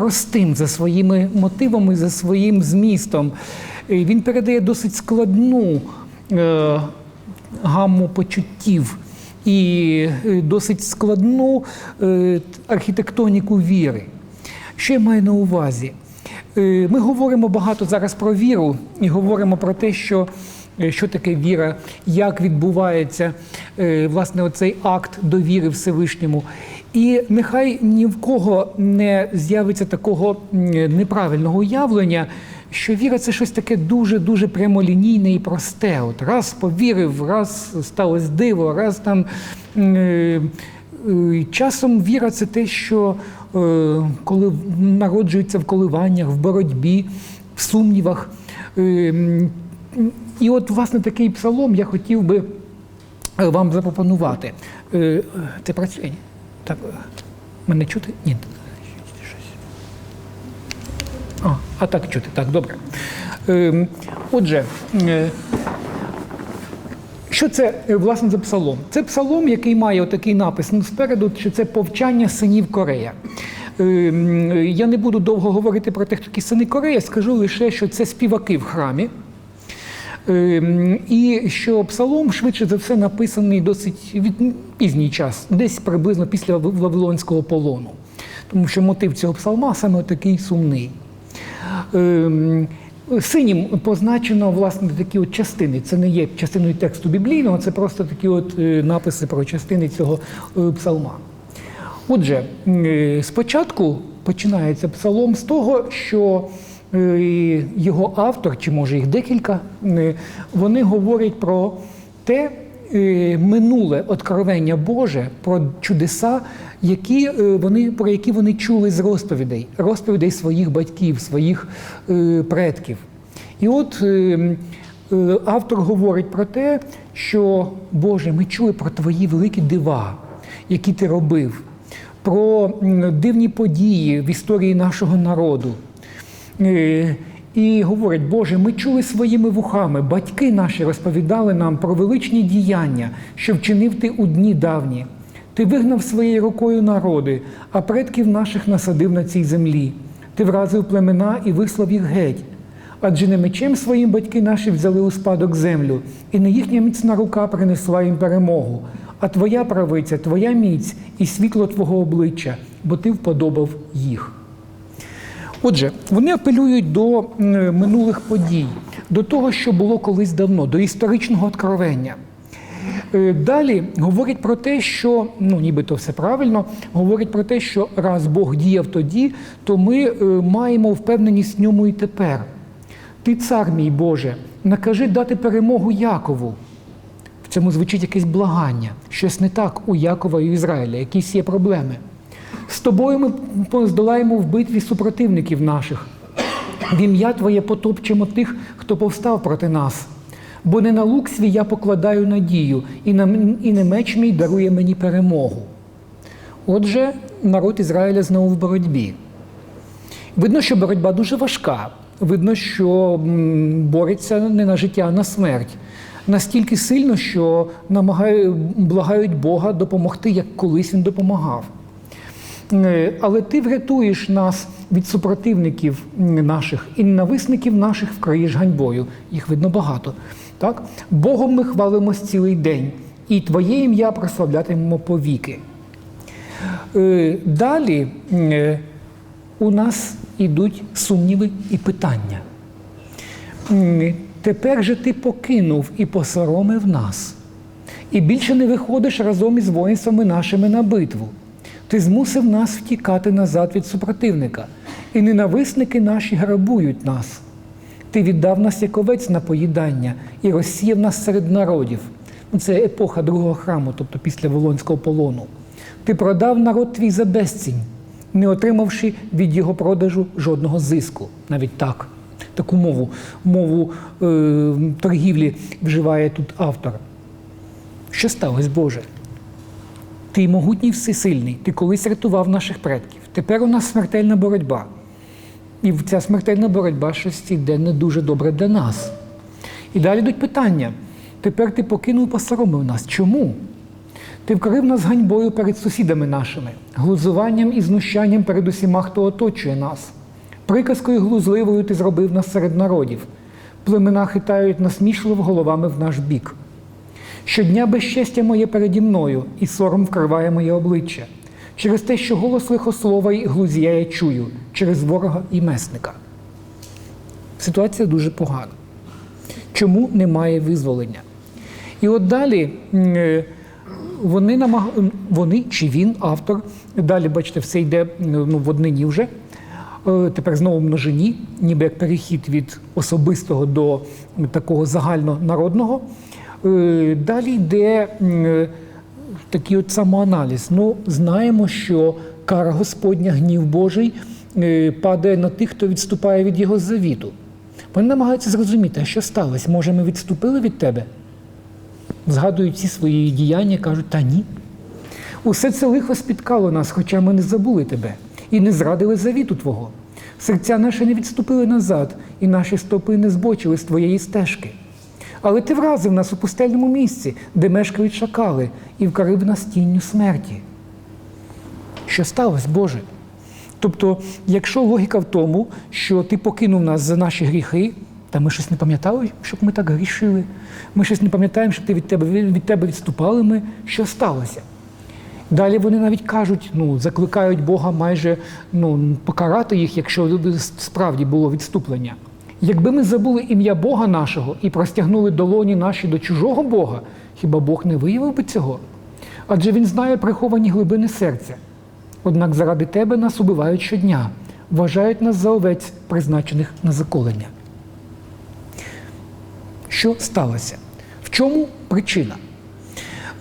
простим за своїми мотивами, за своїм змістом. Він передає досить складну е, гамму почуттів і е, досить складну е, архітектоніку віри. Що я маю на увазі? Е, Ми говоримо багато зараз про віру і говоримо про те, що, е, що таке віра, як відбувається е, власне оцей акт довіри Всевишньому. І нехай ні в кого не з'явиться такого неправильного уявлення, що віра це щось таке дуже-дуже прямолінійне і просте. От раз повірив, раз сталося диво, раз там. е, Е, Часом віра це те, що е, коли народжується в коливаннях, в боротьбі, в сумнівах. І от, власне, такий псалом я хотів би вам запропонувати. Це працює? Так, мене чути? Ні. А, а так чути, так, добре. Е, Отже, е, що це е, власне за псалом? Це псалом, який має отакий напис ну, спереду, що це повчання синів Корея. Е, Я не буду довго говорити про те, хто сини Корея, скажу лише, що це співаки в храмі. Е, м, І що псалом швидше за все написаний досить від пізній час, десь приблизно після Вавилонського полону. Тому що мотив цього псалма саме такий сумний. Ем, Синім позначено власне такі от частини. Це не є частиною тексту біблійного, це просто такі от е, написи про частини цього е, псалма. Отже, е, спочатку починається псалом з того, що його автор, чи може їх декілька, е, вони говорять про те е, минуле откровення Боже, про чудеса, які е, вони, про які вони чули з розповідей, розповідей своїх батьків, своїх е, предків. І от е, е, автор говорить про те, що Боже, ми чули про твої великі дива, які ти робив, про дивні події в історії нашого народу. Е, І говорить, Боже, ми чули своїми вухами, батьки наші розповідали нам про величні діяння, що вчинив ти у дні давні. Ти вигнав своєю рукою народи, а предків наших насадив на цій землі. Ти вразив племена і вислав їх геть. Адже не мечем своїм батьки наші взяли у спадок землю, і не їхня міцна рука принесла їм перемогу, а твоя правиця, твоя міць і світло твого обличчя, бо ти вподобав їх. Отже, вони апелюють до минулих подій, до того, що було колись давно, до історичного откровення. Е, Далі говорять про те, що ну нібито все правильно, говорять про те, що раз Бог діяв тоді, то ми е, маємо впевненість в ньому і тепер. Ти, цар мій Боже, накажи дати перемогу Якову. В цьому звучить якесь благання, щось не так у Якова і Ізраїля, якісь є проблеми. З тобою ми здолаємо в битві супротивників наших. В ім'я Твоє потопчемо тих, хто повстав проти нас. Бо не на лук свій я покладаю надію, і, на, і не меч мій дарує мені перемогу. Отже, народ Ізраїля знову в боротьбі. Видно, що боротьба дуже важка. Видно, що бореться не на життя, а на смерть. Настільки сильно, що намагають, благають Бога допомогти, як колись він допомагав. Е, Але ти врятуєш нас від супротивників наших і ненависників наших вкриєш ганьбою. Їх видно багато. Так? Богом ми хвалимось цілий день, і Твоє ім'я прославлятимемо повіки. Е, Далі е, у нас ідуть сумніви і питання. Тепер же ти покинув і посоромив нас, і більше не виходиш разом із воїнствами нашими на битву. Ти змусив нас втікати назад від супротивника, і ненависники наші грабують нас. Ти віддав нас як овець на поїдання і розсіяв нас серед народів. Це епоха другого храму, тобто після Волонського полону. Ти продав народ твій за безцінь, не отримавши від його продажу жодного зиску. Навіть так. Таку мову, мову е, торгівлі вживає тут автор. Що сталося, Боже? Ти могутній всесильний, ти колись рятував наших предків. Тепер у нас смертельна боротьба. І ця смертельна боротьба щось йде не дуже добре для нас. І далі йдуть питання. Тепер ти покинув посоромив нас. Чому? Ти вкрив нас ганьбою перед сусідами нашими, глузуванням і знущанням перед усіма, хто оточує нас. Приказкою глузливою ти зробив нас серед народів. Племена хитають насмішливо головами в наш бік. Щодня безчестя моє переді мною, і сором вкриває моє обличчя, через те, що голос лихослова і глузія я чую, через ворога і месника. Ситуація дуже погана. Чому немає визволення? І от далі е, вони намаг... вони чи він, автор, далі, бачите, все йде ну, в однині вже. Е, Тепер знову множині, ніби як перехід від особистого до такого загальнонародного. Е, Далі йде е, такий от самоаналіз. Ну, знаємо, що кара Господня, гнів Божий е, падає на тих, хто відступає від його завіту. Вони намагаються зрозуміти, а що сталося? Може, ми відступили від тебе? Згадують всі свої діяння, кажуть, та ні. Усе це лихо спіткало нас, хоча ми не забули тебе і не зрадили завіту Твого. Серця наші не відступили назад, і наші стопи не збочили з твоєї стежки. Але ти вразив нас у пустельному місці, де мешкають шакали, і вкарив нас тінню смерті. Що сталося, Боже? Тобто, якщо логіка в тому, що ти покинув нас за наші гріхи, та ми щось не пам'ятали, щоб ми так грішили. Ми щось не пам'ятаємо, щоб ти від тебе від тебе відступали ми, що сталося. Далі вони навіть кажуть, ну, закликають Бога майже ну, покарати їх, якщо справді було відступлення. Якби ми забули ім'я Бога нашого і простягнули долоні наші до чужого Бога, хіба Бог не виявив би цього? Адже Він знає приховані глибини серця. Однак заради тебе нас убивають щодня, вважають нас за овець, призначених на заколення. Що сталося? В чому причина?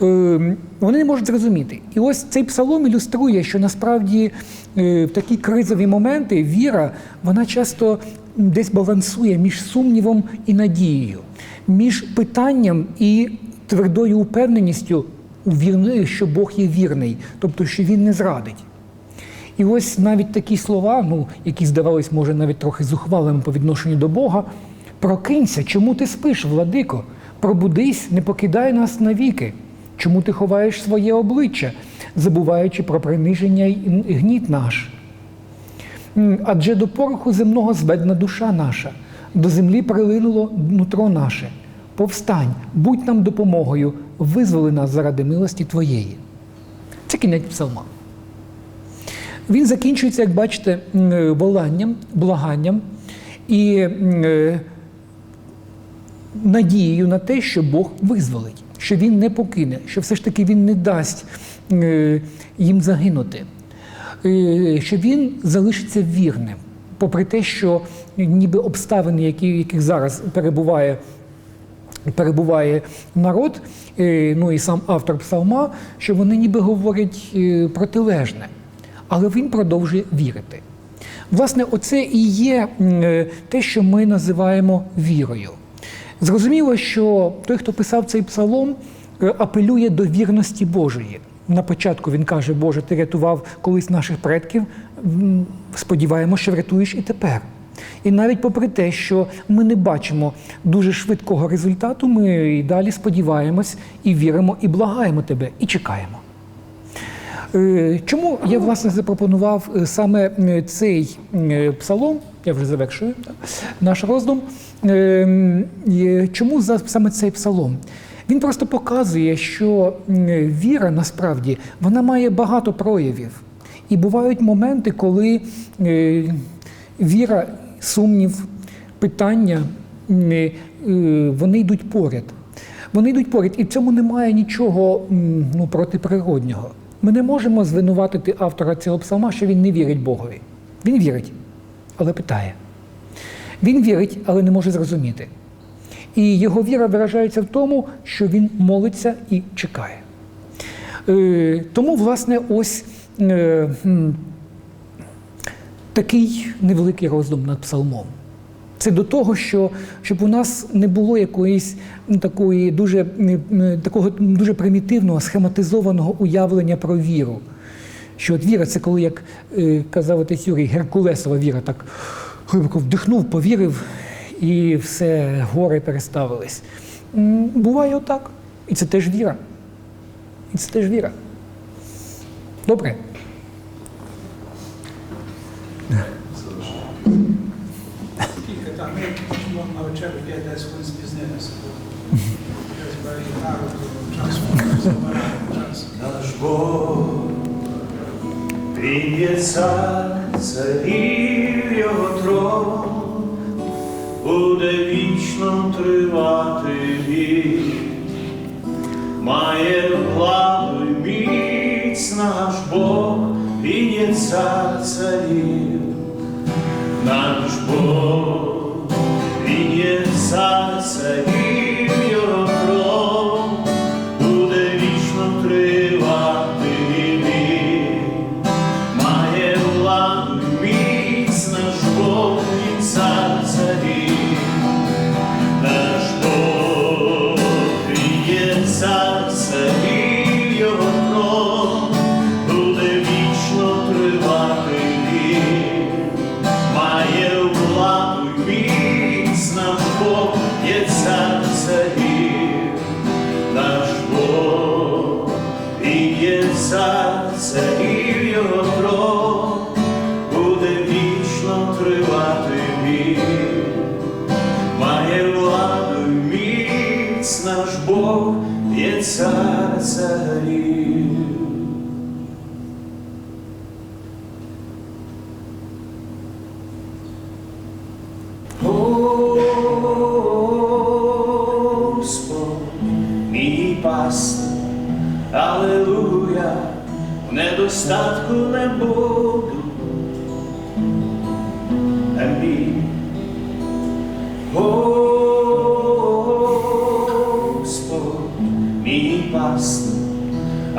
Е, Вони не можуть зрозуміти. І ось цей псалом ілюструє, що насправді е, в такі кризові моменти віра вона часто десь балансує між сумнівом і надією, між питанням і твердою упевненістю, що Бог є вірний, тобто що він не зрадить. І ось навіть такі слова, ну, які здавались, може, навіть трохи зухвалими по відношенню до Бога. Прокинься, чому ти спиш, владико? Пробудись, не покидай нас навіки. Чому ти ховаєш своє обличчя, забуваючи про приниження і гніт наш? Адже до пороху земного зведена душа наша, до землі прилинуло нутро наше. Повстань, будь нам допомогою, визволи нас заради милості Твоєї. Це кінець псалма. Він закінчується, як бачите, воланням, благанням і е, надією на те, що Бог визволить, що Він не покине, що все ж таки Він не дасть е, їм загинути, е, що він залишиться вірним, попри те, що ніби обставини, які, яких зараз перебуває. Перебуває народ, е, ну і сам автор псалма, що вони ніби говорять протилежне, але він продовжує вірити. Власне, оце і є те, що ми називаємо вірою. Зрозуміло, що той, хто писав цей псалом, е, апелює до вірності Божої. На початку він каже, Боже, ти рятував колись наших предків, сподіваємося, що врятуєш і тепер. І навіть попри те, що ми не бачимо дуже швидкого результату, ми і далі сподіваємось, і віримо, і благаємо тебе, і чекаємо. Е, Чому я власне запропонував е, саме цей е, псалом? Я вже завершую наш роздум. Е, м, е, Чому саме цей псалом? Він просто показує, що віра насправді вона має багато проявів. І бувають моменти, коли віра, сумнів, питання вони йдуть поряд. Вони йдуть поряд, і в цьому немає нічого ну, протиприроднього. Ми не можемо звинуватити автора цього псалма, що він не вірить Богові. Він вірить, але питає. Він вірить, але не може зрозуміти. І його віра виражається в тому, що він молиться і чекає. Е, Тому, власне, ось е, такий невеликий роздум над псалмом. Це до того, що щоб у нас не було якоїсь ну, такої дуже такого дуже примітивного, схематизованого уявлення про віру. Що от віра це коли, як е, казав отець Юрій, Геркулесова віра, так глибоко вдихнув, повірив, і все гори переставились. Буває отак. І це теж віра. І це теж віра. Добре. Там ми можемо на вечерю я десь він спізнилися. Наш Бог, Він є цар, царів його трон, буде вічно тривати він, має владу й міць наш Бог, Він є цар царів, наш Бог, Бог, є цар царів. Мій пастир, Аллилуйя, в недостатку не буду. Амінь.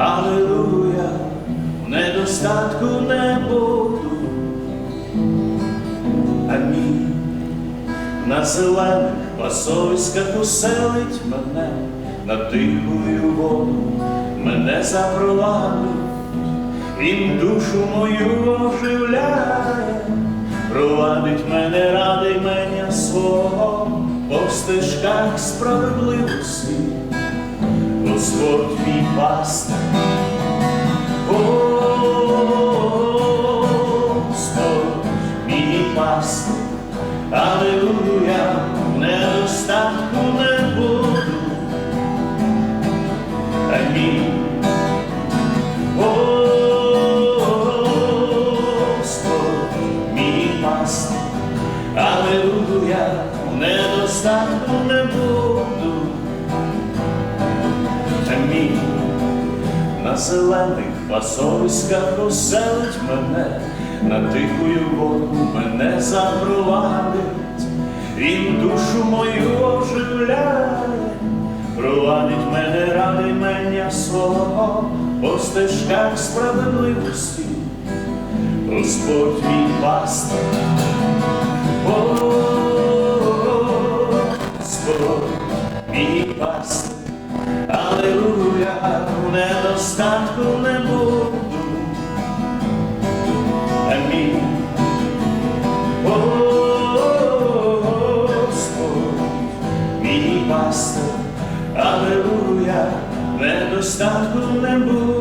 Аллилуйя, в недостатку не буду. Амінь. На зелених пасовиськах уселить мене, на тихою воду мене запровадить, він душу мою оживляє, провадить мене ради мене свого, по стежках справедливості, Господь мій пастир. Зелених пасовиськах оселить мене, на тихою воду мене запровадить, він душу мою оживляє, провадить мене ради мене свого, по стежках справедливості, Господь мій пастир. Господь мій пастир. Аллилуйя, недостатку не буду. Амінь. Господь, мій пастир, Аллилуйя, недостатку не буду.